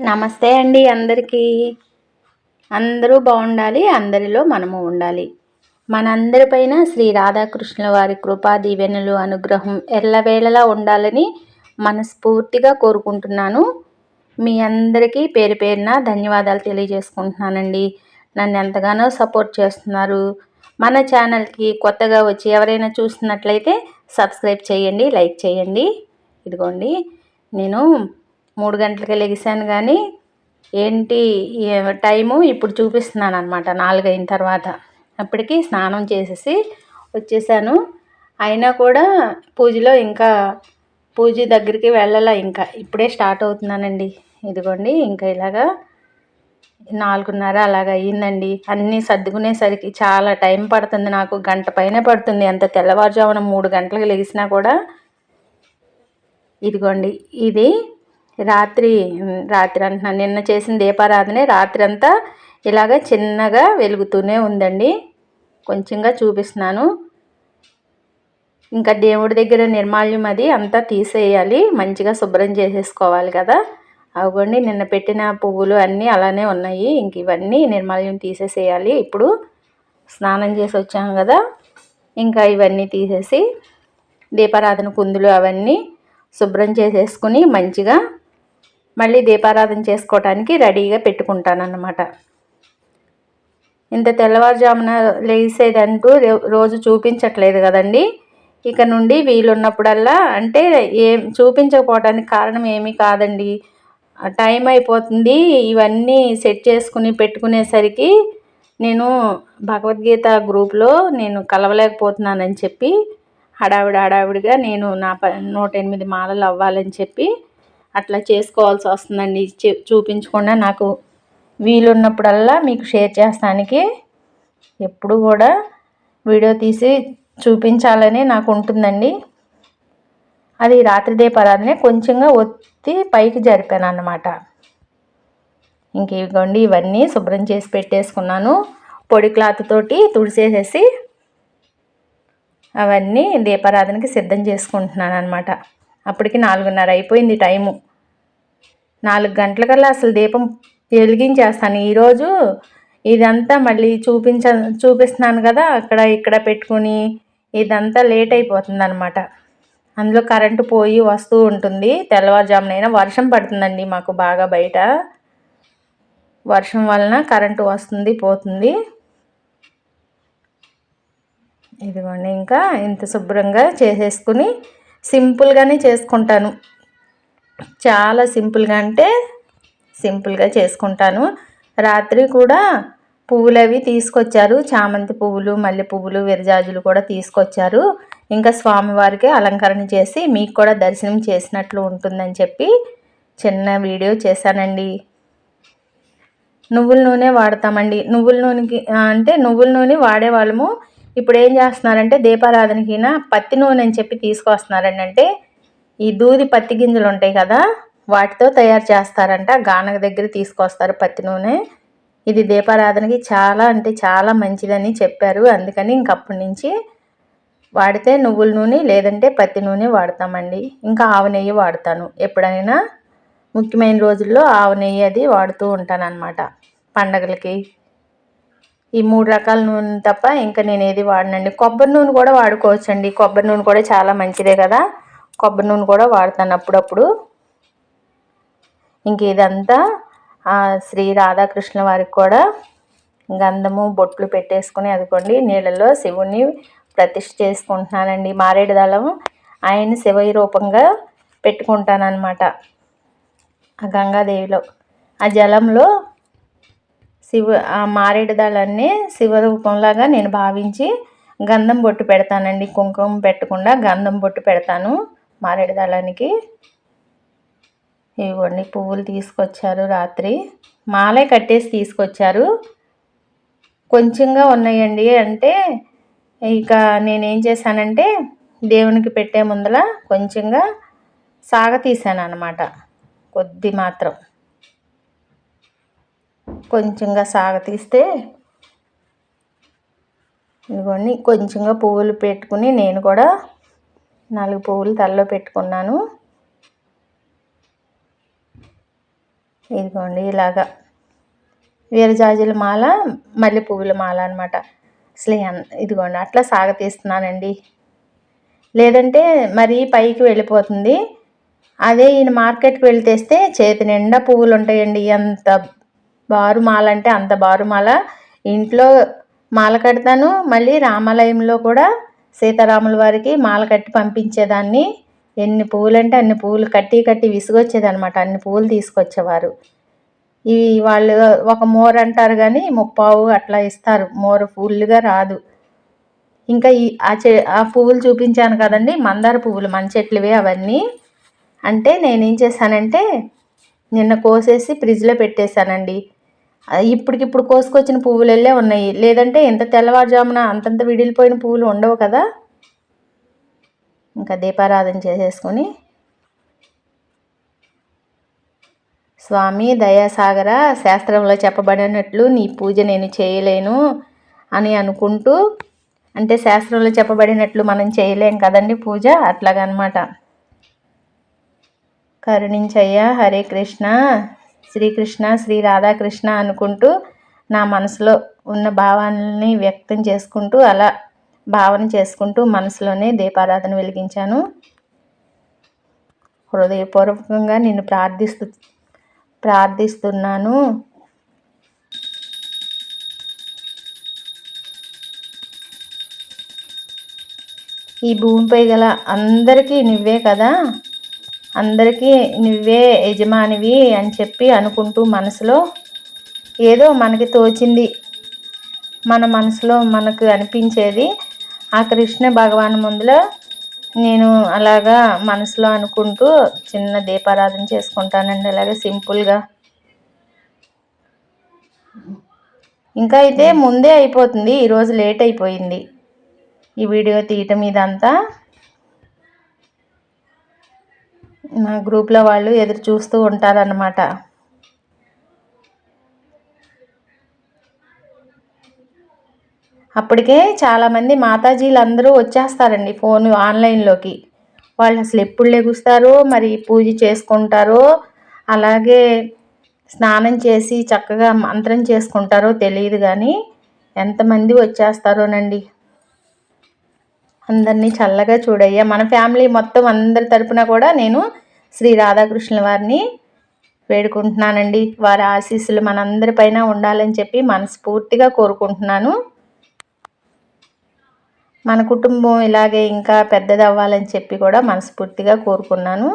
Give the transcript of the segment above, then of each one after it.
నమస్తే అండి అందరికీ. అందరూ బాగుండాలి అందరిలో మనము ఉండాలి. మనందరిపైన శ్రీ రాధాకృష్ణుల వారి కృపా దీవెనలు అనుగ్రహం ఎల్లవేళలా ఉండాలని మనస్ఫూర్తిగా కోరుకుంటున్నాను. మీ అందరికీ పేరు పేరున ధన్యవాదాలు తెలియజేసుకుంటున్నానండి. నన్ను ఎంతగానో సపోర్ట్ చేస్తున్నారు. మన ఛానల్కి కొత్తగా వచ్చి ఎవరైనా చూస్తున్నట్లయితే సబ్స్క్రైబ్ చేయండి లైక్ చేయండి. ఇదిగోండి నేను మూడు గంటలకి లెగిసాను కానీ ఏంటి టైము ఇప్పుడు చూపిస్తున్నాను అనమాట నాలుగైన తర్వాత. అప్పటికి స్నానం చేసేసి వచ్చేసాను. అయినా కూడా పూజలో ఇంకా పూజ దగ్గరికి వెళ్ళాల ఇంకా? ఇప్పుడే స్టార్ట్ అవుతున్నానండి. ఇదిగోండి ఇంకా ఇలాగా నాలుగున్నర అలాగ అయ్యిందండి. అన్నీ సర్దుకునేసరికి చాలా టైం పడుతుంది నాకు గంట పైన పడుతుంది. అంత తెల్లవారుజామున మూడు గంటలకు లెగిసినా కూడా. ఇదిగోండి ఇది రాత్రి రాత్రి అంటున్నాను నిన్న చేసిన దీపారాధనే రాత్రి అంతా ఇలాగ చిన్నగా వెలుగుతూనే ఉందండి. కొంచెంగా చూపిస్తున్నాను. ఇంకా దేవుడి దగ్గర నిర్మాల్యం అది అంతా తీసేయాలి. మంచిగా శుభ్రం చేసేసుకోవాలి కదా. అవ్వండి నిన్న పెట్టిన పువ్వులు అన్నీ అలానే ఉన్నాయి. ఇంక ఇవన్నీ నిర్మాల్యం తీసేసేయాలి. ఇప్పుడు స్నానం చేసి వచ్చాం కదా. ఇంకా ఇవన్నీ తీసేసి దీపారాధన కుందులు అవన్నీ శుభ్రం చేసేసుకుని మంచిగా మళ్ళీ దీపారాధన చేసుకోవటానికి రెడీగా పెట్టుకుంటానన్నమాట. ఇంత తెల్లవారుజామున లేసేదంటూ రోజు చూపించట్లేదు కదండి. ఇక నుండి వీలున్నప్పుడల్లా అంటే ఏం చూపించకపోవడానికి కారణం ఏమీ కాదండి. టైం అయిపోతుంది ఇవన్నీ సెట్ చేసుకుని పెట్టుకునేసరికి నేను భగవద్గీత గ్రూప్లో నేను కలవలేకపోతున్నానని చెప్పి హడావిడి హడావిడిగా నేను నా ప నూట ఎనిమిది మాలలు అవ్వాలని చెప్పి అట్లా చేసుకోవాల్సి వస్తుందండి. చూపించకుండా నాకు వీలున్నప్పుడల్లా మీకు షేర్ చేస్తానికి ఎప్పుడు కూడా వీడియో తీసి చూపించాలని నాకు ఉంటుందండి. అది రాత్రి దీపారాధనే కొంచెంగా ఒత్తి పైకి జరిపాను అన్నమాట ఇంక ఇవ్వండి ఇవన్నీ శుభ్రం చేసి పెట్టేసుకున్నాను. పొడి క్లాత్ తోటి తుడిసేసేసి అవన్నీ దీపారాధనకి సిద్ధం చేసుకుంటున్నాను అనమాట అప్పటికి నాలుగున్నర అయిపోయింది టైము. నాలుగు గంటలకల్లా అసలు దీపం వెలిగించేస్తాను. ఈరోజు ఇదంతా మళ్ళీ చూపించ చూపిస్తున్నాను కదా అక్కడ ఇక్కడ పెట్టుకుని ఇదంతా లేట్ అయిపోతుంది అనమాట అందులో కరెంటు పోయి వస్తూ ఉంటుంది. తెల్లవారుజామునైనా వర్షం పడుతుందండి మాకు బాగా బయట. వర్షం వలన కరెంటు వస్తుంది పోతుంది. ఇదిగోండి ఇంకా ఇంత శుభ్రంగా చేసేసుకుని సింపుల్గానే చేసుకుంటాను. చాలా సింపుల్గా అంటే సింపుల్గా చేసుకుంటాను. రాత్రి కూడా పువ్వులు అవి తీసుకొచ్చారు. చామంతి పువ్వులు మల్లె పువ్వులు విరజాజులు కూడా తీసుకొచ్చారు. ఇంకా స్వామివారికి అలంకరణ చేసి మీకు కూడా దర్శనం చేసినట్లు ఉంటుందని చెప్పి చిన్న వీడియో చేశానండి. నువ్వుల నూనె వాడతామండి. నువ్వుల నూనెకి అంటే నువ్వుల నూనె వాడేవాళ్ళము. ఇప్పుడు ఏం చేస్తున్నారంటే దీపారాధనకిన పత్తి నూనె అని చెప్పి తీసుకొస్తున్నారండి. అంటే ఈ దూది పత్తి గింజలు ఉంటాయి కదా వాటితో తయారు చేస్తారంట. గానగ దగ్గర తీసుకొస్తారు పత్తి నూనె. ఇది దీపారాధనకి చాలా అంటే చాలా మంచిదని చెప్పారు. అందుకని ఇంకప్పటి నుంచి వాడితే నువ్వుల నూనె లేదంటే పత్తి నూనె వాడతామండి. ఇంకా ఆవు నెయ్యి వాడతాను. ఎప్పుడైనా ముఖ్యమైన రోజుల్లో ఆవు నెయ్యి అది వాడుతూ ఉంటాను అనమాట పండగలకి. ఈ మూడు రకాల నూనె తప్ప ఇంకా నేను ఏది వాడనండి. కొబ్బరి నూనె కూడా వాడుకోవచ్చండి. కొబ్బరి నూనె కూడా చాలా మంచిదే కదా. కొబ్బరి నూనె కూడా వాడతాను అప్పుడప్పుడు. ఇంక ఇదంతా శ్రీ రాధాకృష్ణ వారికి కూడా గంధము బొట్లు పెట్టేసుకుని అదుకోండి నీళ్ళలో శివుణ్ణి ప్రతిష్ఠ చేసుకుంటున్నానండి. మారేడు దళం ఆయన శివయ రూపంగా పెట్టుకుంటానన్నమాట. ఆ గంగాదేవిలో. ఆ జలంలో శివ ఆ మారేడు దళాన్ని శివరూపంలాగా నేను భావించి గంధం బొట్టు పెడతానండి. కుంకుమ పెట్టకుండా గంధం బొట్టు పెడతాను. మారేడు దళానికి ఇవ్వండి పువ్వులు తీసుకొచ్చారు రాత్రి. మాలే కట్టేసి తీసుకొచ్చారు. కొంచెంగా ఉన్నాయండి అంటే ఇక నేనేం చేశానంటే దేవునికి పెట్టే ముందల కొంచెంగా సాగ తీసాను అనమాట కొద్ది మాత్రం. కొంచెంగా సాగ తీస్తే ఇదిగోండి కొంచెంగా పువ్వులు పెట్టుకుని నేను కూడా నాలుగు పువ్వులు తలలో పెట్టుకున్నాను. ఇదిగోండి ఇలాగా. వీరజాజుల మాల మల్లె పువ్వుల మాల అనమాట అసలు ఇదిగోండి అట్లా సాగతీస్తున్నానండి లేదంటే మరీ పైకి వెళ్ళిపోతుంది. అదే ఈయన మార్కెట్కి వెళ్తేస్తే చేతి నిండా పువ్వులు ఉంటాయండి. ఎంత బారు మాల అంటే అంత బారు మాల. ఇంట్లో మాల కడతాను మళ్ళీ రామాలయంలో కూడా సీతారాముల వారికి మాల కట్టి పంపించేదాన్ని. ఎన్ని పువ్వులంటే అన్ని పువ్వులు కట్టి కట్టి విసుగొచ్చేదనమాట అన్ని పువ్వులు తీసుకొచ్చేవారు. ఇవి వాళ్ళు ఒక మోర్ అంటారు కానీ ముప్పావు అట్లా ఇస్తారు. మోర్ ఫుల్గా రాదు. ఇంకా ఈ ఆ చె ఆ పువ్వులు చూపించాను కదండి. మందార పువ్వులు మన చెట్లువే అవన్నీ. అంటే నేనేం చేశానంటే నిన్న కోసేసి ఫ్రిడ్జ్లో పెట్టేశానండి. ఇప్పటికిప్పుడు కోసుకొచ్చిన పువ్వులు వెళ్ళే ఉన్నాయి. లేదంటే ఎంత తెల్లవారుజామున అంతంత విడిలిపోయిన పువ్వులు ఉండవు కదా? ఇంకా దీపారాధన చేసేసుకొని. స్వామి దయాసాగర శాస్త్రంలో చెప్పబడినట్లు నీ పూజ నేను చేయలేను అని అనుకుంటూ అంటే శాస్త్రంలో చెప్పబడినట్లు మనం చేయలేం కదండి పూజ? అట్లాగనమాట. కరుణించయ్య హరే కృష్ణ. శ్రీకృష్ణ శ్రీ రాధాకృష్ణ అనుకుంటూ నా మనసులో ఉన్న భావాలని వ్యక్తం చేసుకుంటూ అలా భావన చేసుకుంటూ మనసులోనే దీపారాధన వెలిగించాను. హృదయపూర్వకంగా నిన్ను ప్రార్థిస్తు ప్రార్థిస్తున్నాను. ఈ భూమిపై గల అందరికీ నువ్వే కదా? అందరికీ నువ్వే యజమానివి అని చెప్పి అనుకుంటూ మనసులో ఏదో మనకి తోచింది. మన మనసులో మనకు అనిపించేది. ఆ కృష్ణ భగవాన్ ముందులో నేను అలాగా మనసులో అనుకుంటూ చిన్న దీపారాధన చేసుకుంటానండి. అలాగే సింపుల్గా. ఇంకా అయితే ముందే అయిపోతుంది. ఈరోజు లేట్ అయిపోయింది. ఈ వీడియో తీయటం ఇదంతా. మా గ్రూప్లో వాళ్ళు ఎదురు చూస్తూ ఉంటారన్నమాట. అప్పటికే చాలామంది మాతాజీలు అందరూ వచ్చేస్తారండి ఫోన్ ఆన్లైన్లోకి. వాళ్ళు అసలు ఎప్పుడు లెగుస్తారో మరి పూజ చేసుకుంటారో అలాగే స్నానం చేసి చక్కగా మంత్రం చేసుకుంటారో తెలియదు కానీ ఎంతమంది వచ్చేస్తారోనండి. అందరినీ చల్లగా చూడయ్యా. మన ఫ్యామిలీ మొత్తం అందరి తరపున కూడా నేను శ్రీ రాధాకృష్ణుల వారిని వేడుకుంటున్నానండి. వారి ఆశీస్సులు మనందరిపైన ఉండాలని చెప్పి మనస్ఫూర్తిగా కోరుకుంటున్నాను. మన కుటుంబం ఇలాగే ఇంకా పెద్దది అవ్వాలని చెప్పి కూడా మనస్ఫూర్తిగా కోరుకున్నాను.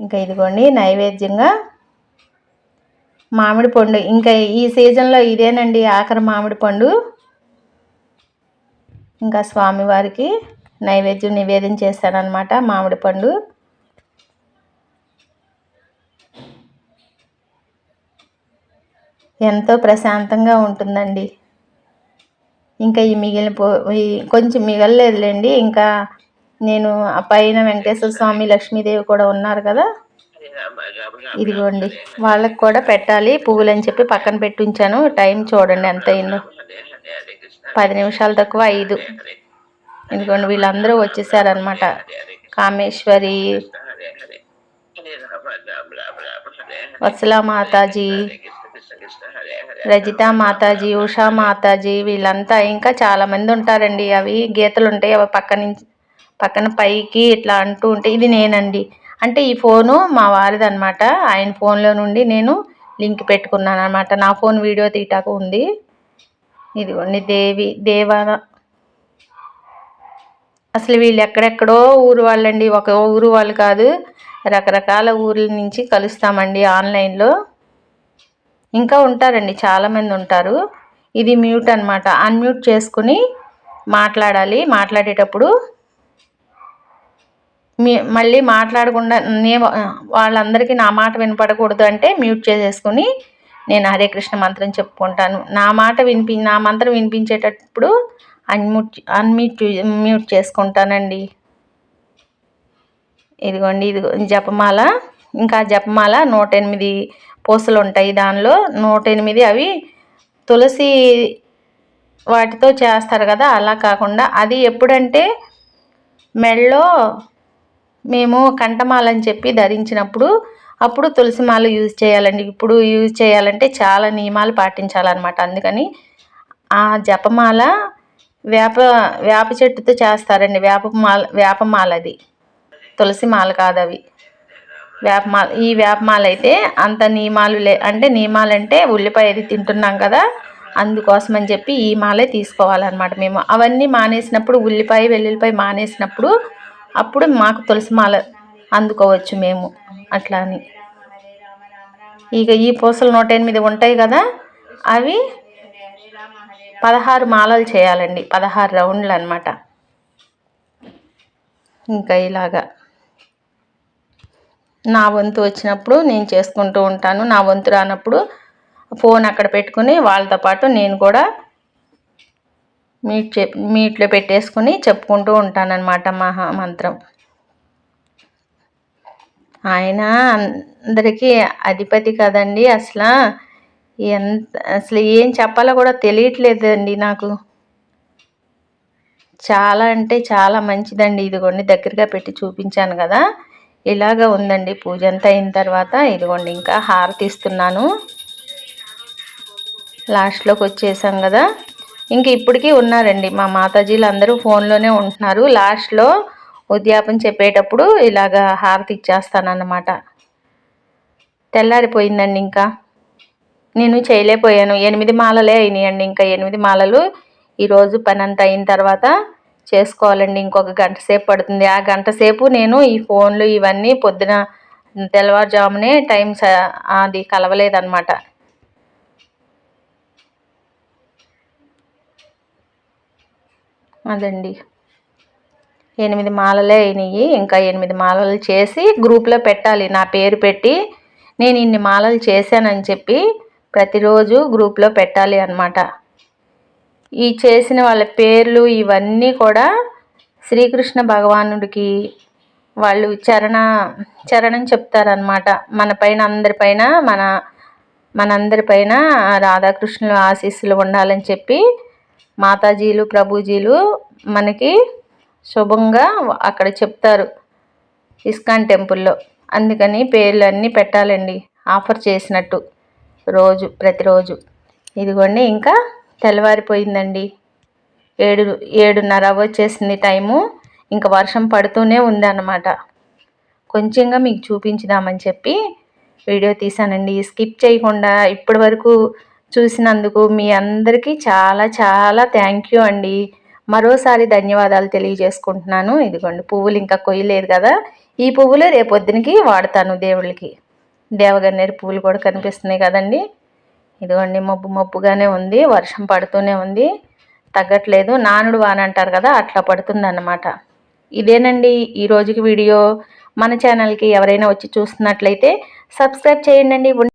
ఇంకా ఇదిగోండి నైవేద్యంగా మామిడి పండు. ఇంకా ఈ సీజన్లో ఇదేనండి ఆఖరి మామిడి పండు. ఇంకా స్వామివారికి నైవేద్యం నివేదన చేస్తానన్నమాట మామిడి పండు. ఎంతో ప్రశాంతంగా ఉంటుందండి. ఇంకా ఈ మిగిలిన పో కొంచెం మిగలలేదులేండి. ఇంకా నేను ఆ పైన వెంకటేశ్వర స్వామి లక్ష్మీదేవి కూడా ఉన్నారు కదా. ఇదిగోండి వాళ్ళకి కూడా పెట్టాలి. పువ్వులు అని చెప్పి పక్కన పెట్టి ఉంచాను టైం చూడండి ఎంత అయిందో. పది నిమిషాలు తక్కువ ఐదు. ఇదిగోండి వీళ్ళందరూ వచ్చేసారనమాట కామేశ్వరి వత్సలా మాతాజీ రజిత మాతాజీ ఉషా మాతాజీ వీళ్ళంతా ఇంకా చాలామంది ఉంటారండి. అవి గీతలు ఉంటాయి. అవి పక్క నుంచి పక్కన పైకి ఇట్లా అంటూ ఉంటే ఇది నేనండి. అంటే ఈ ఫోను మా వారిది అనమాట ఆయన ఫోన్లో నుండి నేను లింక్ పెట్టుకున్నాను అనమాట నా ఫోన్ వీడియో తీటాకు ఉంది. ఇదిగోండి. దేవి దేవా అసలు వీళ్ళు ఎక్కడెక్కడో ఊరు వాళ్ళండి. ఒక ఊరు వాళ్ళు కాదు. రకరకాల ఊర్ల నుంచి కలుస్తామండి ఆన్లైన్లో. ఇంకా ఉంటారండి. చాలామంది ఉంటారు. ఇది మ్యూట్ అనమాట అన్మ్యూట్ చేసుకుని మాట్లాడాలి. మాట్లాడేటప్పుడు మీ మళ్ళీ మాట్లాడకుండా నే వాళ్ళందరికీ నా మాట వినపడకూడదు అంటే మ్యూట్ చేసేసుకుని నేను హరే కృష్ణ మంత్రం చెప్పుకుంటాను. నా మాట వినిపి నా మంత్రం వినిపించేటప్పుడు అన్మ్యూట్ అన్మ్యూట్ మ్యూట్ చేసుకుంటానండి. ఇదిగోండి ఇది జపమాల ఇంకా జపమాల నూట ఎనిమిది పూసలు ఉంటాయి దానిలో. నూట ఎనిమిది అవి తులసి వాటితో చేస్తారు కదా అలా కాకుండా అది ఎప్పుడంటే మెళ్ళో మేము కంటమాలని చెప్పి ధరించినప్పుడు అప్పుడు తులసి మాల యూజ్ చేయాలండి. ఇప్పుడు యూజ్ చేయాలంటే చాలా నియమాలు పాటించాలన్నమాట. అందుకని ఆ జపమాల వేప వేప చెట్టుతో చేస్తారండి. వేపమాల వేపమాల అది తులసి మాల కాదు అవి వేపమాల ఈ వేపమాల అయితే అంత నియమాలు లే అంటే నియమాలు అంటే ఉల్లిపాయ అది తింటున్నాం కదా అందుకోసం అని చెప్పి ఈ మాలే తీసుకోవాలన్నమాట మేము. అవన్నీ మానేసినప్పుడు ఉల్లిపాయ వెల్లుల్లిపాయ మానేసినప్పుడు అప్పుడు మాకు తులసి మాల అందుకోవచ్చు మేము. అట్లా అని. ఇక ఈ పూసలు నూట ఎనిమిది ఉంటాయి కదా అవి పదహారు మాలలు చేయాలండి. పదహారు రౌండ్లు అనమాట ఇంకా ఇలాగా. నా వంతు వచ్చినప్పుడు నేను చేసుకుంటూ ఉంటాను. నా వంతు రానప్పుడు ఫోన్ అక్కడ పెట్టుకుని వాళ్ళతో పాటు నేను కూడా మీట్ చె మీట్లో పెట్టేసుకుని చెప్పుకుంటూ ఉంటానన్నమాట మహా మంత్రం ఆయన అందరికీ అధిపతి కదండి అసలు. ఎంత అసలు ఏం చెప్పాలో కూడా తెలియట్లేదండి నాకు. చాలా అంటే చాలా మంచిదండి ఇదిగోండి దగ్గరగా పెట్టి చూపించాను కదా. ఇలాగ ఉందండి పూజ అంతా అయిన తర్వాత ఇదిగోండి ఇంకా హారతి ఇస్తున్నాను. లాస్ట్లోకి వచ్చేసాం కదా. ఇంక ఇప్పటికీ ఉన్నారండి మా మాతాజీలు అందరూ ఫోన్లోనే ఉంటున్నారు. లాస్ట్లో ఉద్యాపన చెప్పేటప్పుడు ఇలాగ హారతి ఇచ్చేస్తానన్నమాట. తెల్లారిపోయిందండి ఇంకా. నేను చేయలేకపోయాను. ఎనిమిది మాలలే అయినాయండి. ఇంకా ఎనిమిది మాలలు ఈరోజు పని అంతా అయిన తర్వాత చేసుకోవాలండి. ఇంకొక గంట సేపు పడుతుంది. ఆ గంట సేపు నేను ఈ ఫోన్లు ఇవన్నీ పొద్దున తెల్లవారుజామునే టైం అది కలవలేదన్నమాట. అదండి. ఎనిమిది మాలలే అయినాయి. ఇంకా ఎనిమిది మాలలు చేసి గ్రూప్లో పెట్టాలి. నా పేరు పెట్టి నేను ఇన్ని మాలలు చేశానని చెప్పి ప్రతిరోజు గ్రూప్లో పెట్టాలి అనమాట ఈ చేసిన వాళ్ళ పేర్లు ఇవన్నీ కూడా శ్రీకృష్ణ భగవానుడికి వాళ్ళు చరణ చరణం చెప్తారనమాట మన పైన అందరిపైన మన మనందరిపైన రాధాకృష్ణుల ఆశీస్సులు ఉండాలని చెప్పి మాతాజీలు ప్రభుజీలు మనకి శుభంగా అక్కడ చెప్తారు ఇస్కాన్ టెంపుల్లో. అందుకని పేర్లు అన్నీ పెట్టాలండి. ఆఫర్ చేసినట్టు. రోజు ప్రతిరోజు. ఇదిగోండి ఇంకా తెల్లవారిపోయిందండి. ఏడు ఏడున్నర వచ్చేసింది టైము. ఇంకా వర్షం పడుతూనే ఉంది అన్నమాట కొంచెంగా మీకు చూపించుదామని చెప్పి వీడియో తీసానండి స్కిప్ చేయకుండా ఇప్పటి వరకు చూసినందుకు మీ అందరికీ చాలా చాలా థ్యాంక్ యూ అండి. మరోసారి ధన్యవాదాలు తెలియజేసుకుంటున్నాను. ఇదిగోండి పువ్వులు ఇంకా కొయ్యలేదు కదా. ఈ పువ్వులు రేపొద్దునికి వాడతాను దేవుళ్ళకి. దేవగన్నేరు పువ్వులు కూడా కనిపిస్తున్నాయి కదండి. ఇదిగోండి మబ్బు మబ్బుగానే ఉంది వర్షం పడుతూనే ఉంది. తగ్గట్లేదు నానుడు వాన అంటారు కదా అట్లా పడుతుంది అన్నమాట ఇదేనండి ఈ రోజుకి వీడియో. మన ఛానల్కి ఎవరైనా వచ్చి చూస్తున్నట్లయితే సబ్స్క్రైబ్ చేయండి